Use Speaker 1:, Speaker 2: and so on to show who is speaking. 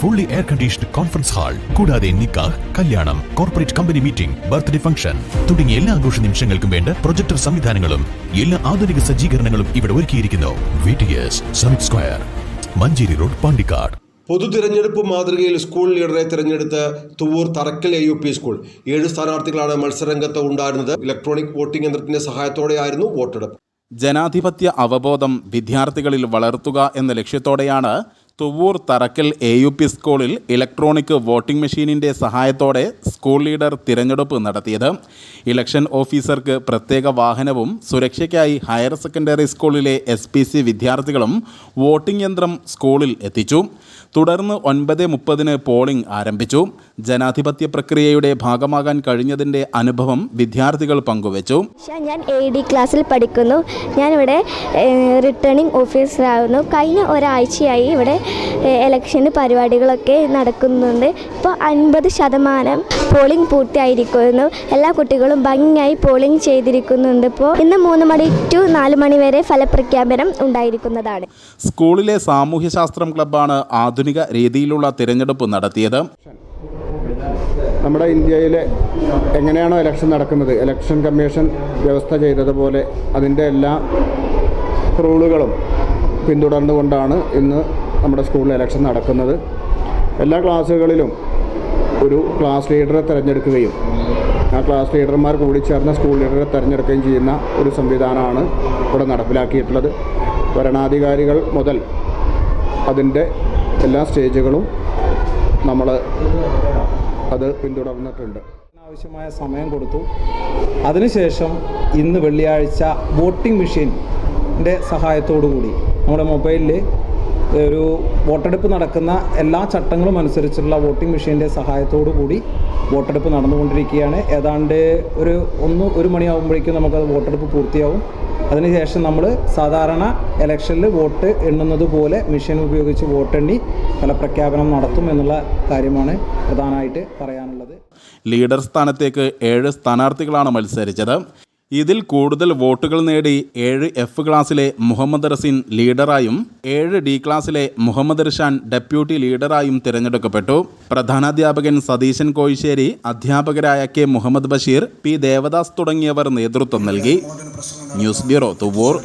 Speaker 1: Fully air conditioned conference hall കൂടാതെ നിക്കാഹ് കല്യാണം corporate company meeting birthday function തുടങ്ങിയ എല്ലാ ആഘോഷ നിമിഷങ്ങൾക്കും വേണ്ട പ്രൊജക്ടർ സംവിധാനങ്ങളും എല്ലാ ആധുനിക സജ്ജീകരണങ്ങളും ഇവിടെ ഒരുക്കിയിരിക്കുന്നു. V T S summit square Manjeri road Pandikkad.
Speaker 2: പൊതു തിരഞ്ഞെടുപ്പ് മാതൃകയിൽ സ്കൂൾ ലീഡറെ തിരഞ്ഞെടുത്ത് Thuvvur Tharakkal A U P school ഏഴ് സ്ഥാനാർത്ഥികളാണ് മത്സരരംഗത്ത് ഉണ്ടായിരുന്നത്. ഇലക്ട്രോണിക് വോട്ടിംഗ് യന്ത്രത്തിന്റെ സഹായത്തോടെയായിരുന്നു വോട്ടെടുപ്പ്.
Speaker 3: ജനാധിപത്യ അവബോധം വിദ്യാർത്ഥികളിൽ വളർത്തുക എന്ന ലക്ഷ്യത്തോടെയാണ് Thuvur Tharakkal A U P സ്കൂളിൽ ഇലക്ട്രോണിക് വോട്ടിംഗ് മെഷീനിന്റെ സഹായത്തോടെ സ്കൂൾ ലീഡർ തിരഞ്ഞെടുപ്പ് നടത്തിയത്. ഇലക്ഷൻ ഓഫീസർക്ക് പ്രത്യേക വാഹനവും സുരക്ഷയ്ക്കായി ഹയർ സെക്കൻഡറി സ്കൂളിലെ എസ് പി സി വിദ്യാർത്ഥികളും വോട്ടിംഗ് യന്ത്രം സ്കൂളിൽ എത്തിച്ചു. തുടർന്ന് ഒൻപത് മുപ്പതിന് പോളിംഗ് ആരംഭിച്ചു. ജനാധിപത്യ പ്രക്രിയയുടെ ഭാഗമാകാൻ കഴിഞ്ഞതിന്റെ അനുഭവം വിദ്യാർത്ഥികൾ പങ്കുവച്ചു.
Speaker 4: ഞാൻ എ ഡി ക്ലാസ്സിൽ പഠിക്കുന്നു. ഞാനിവിടെ റിട്ടേണിംഗ് ഓഫീസറാകുന്നു കഴിഞ്ഞ ഒരാഴ്ചയായി ഇവിടെ ഇലക്ഷന് പരിപാടികളൊക്കെ നടക്കുന്നുണ്ട്. ഇപ്പോൾ അൻപത് ശതമാനം പോളിംഗ് പൂർത്തിയായിരിക്കുന്നു. എല്ലാ കുട്ടികളും ഭംഗിയായി പോളിംഗ് ചെയ്തിരിക്കുന്നുണ്ട്. ഇപ്പോൾ ഇന്ന് മൂന്ന് മണി ടു നാല് മണി വരെ ഫലപ്രഖ്യാപനം ഉണ്ടായിരിക്കുന്നതാണ്.
Speaker 3: സ്കൂളിലെ സാമൂഹ്യശാസ്ത്രം ക്ലബ്ബാണ് ആധുനിക രീതിയിലുള്ള തിരഞ്ഞെടുപ്പ് നടത്തിയത്.
Speaker 5: നമ്മുടെ ഇന്ത്യയിൽ എങ്ങനെയാണോ ഇലക്ഷൻ നടക്കുന്നത്? ഇലക്ഷൻ കമ്മീഷൻ വ്യവസ്ഥ ചെയ്തതുപോലെ അതിന്റെ എല്ലാ റൂളുകളും പിന്തുടർന്നുകൊണ്ടാണ് ഇന്ന് നമ്മുടെ സ്കൂളിൽ ഇലക്ഷൻ നടക്കുന്നത്. എല്ലാ ക്ലാസ്സുകളിലും ഒരു ക്ലാസ് ലീഡറെ തിരഞ്ഞെടുക്കുകയും ആ ക്ലാസ് ലീഡർമാർ കൂടി ചേർന്ന് സ്കൂൾ ലീഡറെ തിരഞ്ഞെടുക്കുകയും ചെയ്യുന്ന ഒരു സംവിധാനമാണ് ഇവിടെ നടപ്പിലാക്കിയിട്ടുള്ളത്. ഭരണാധികാരികൾ മുതൽ അതിന്റെ എല്ലാ സ്റ്റേജുകളും നമ്മൾ അത് പിന്തുടർന്നിട്ടുണ്ട്.
Speaker 6: ആവശ്യമായ സമയം കൊടുത്തു. അതിനുശേഷം ഇന്ന് വെള്ളിയാഴ്ച വോട്ടിംഗ് മെഷീന്റെ സഹായത്തോടു കൂടി നമ്മുടെ മൊബൈലിൽ ഒരു വോട്ടെടുപ്പ് നടക്കുന്ന എല്ലാ ചട്ടങ്ങളും അനുസരിച്ചുള്ള വോട്ടിംഗ് മെഷീന്റെ സഹായത്തോടു കൂടി വോട്ടെടുപ്പ് നടന്നുകൊണ്ടിരിക്കുകയാണ്. ഏതാണ്ട് ഒരു ഒന്ന് ഒരു മണിയാകുമ്പോഴേക്കും നമുക്കത് വോട്ടെടുപ്പ് പൂർത്തിയാവും. അതിനുശേഷം നമ്മൾ സാധാരണ ഇലക്ഷനിൽ വോട്ട് എണ്ണുന്നത് പോലെ മെഷീൻ ഉപയോഗിച്ച് വോട്ടെണ്ണി ഫലപ്രഖ്യാപനം നടത്തും എന്നുള്ള കാര്യമാണ് പ്രധാനമായിട്ട് പറയാനുള്ളത്.
Speaker 3: ലീഡർ സ്ഥാനത്തേക്ക് ഏഴ് സ്ഥാനാർത്ഥികളാണ് മത്സരിച്ചത്. ഇതിൽ കൂടുതൽ വോട്ടുകൾ നേടി ഏഴ് എഫ് ക്ലാസ്സിലെ മുഹമ്മദ് റസീൻ ലീഡറായും ഏഴ് ഡി ക്ലാസ്സിലെ മുഹമ്മദ് റിഷാൻ ഡെപ്യൂട്ടി ലീഡറായും തിരഞ്ഞെടുക്കപ്പെട്ടു. പ്രധാനാധ്യാപകൻ സതീശൻ കോയിശ്ശേരി അധ്യാപകരായ കെ മുഹമ്മദ് ബഷീർ പി ദേവദാസ് തുടങ്ങിയവർ നേതൃത്വം നൽകി. News bureau Thuvur.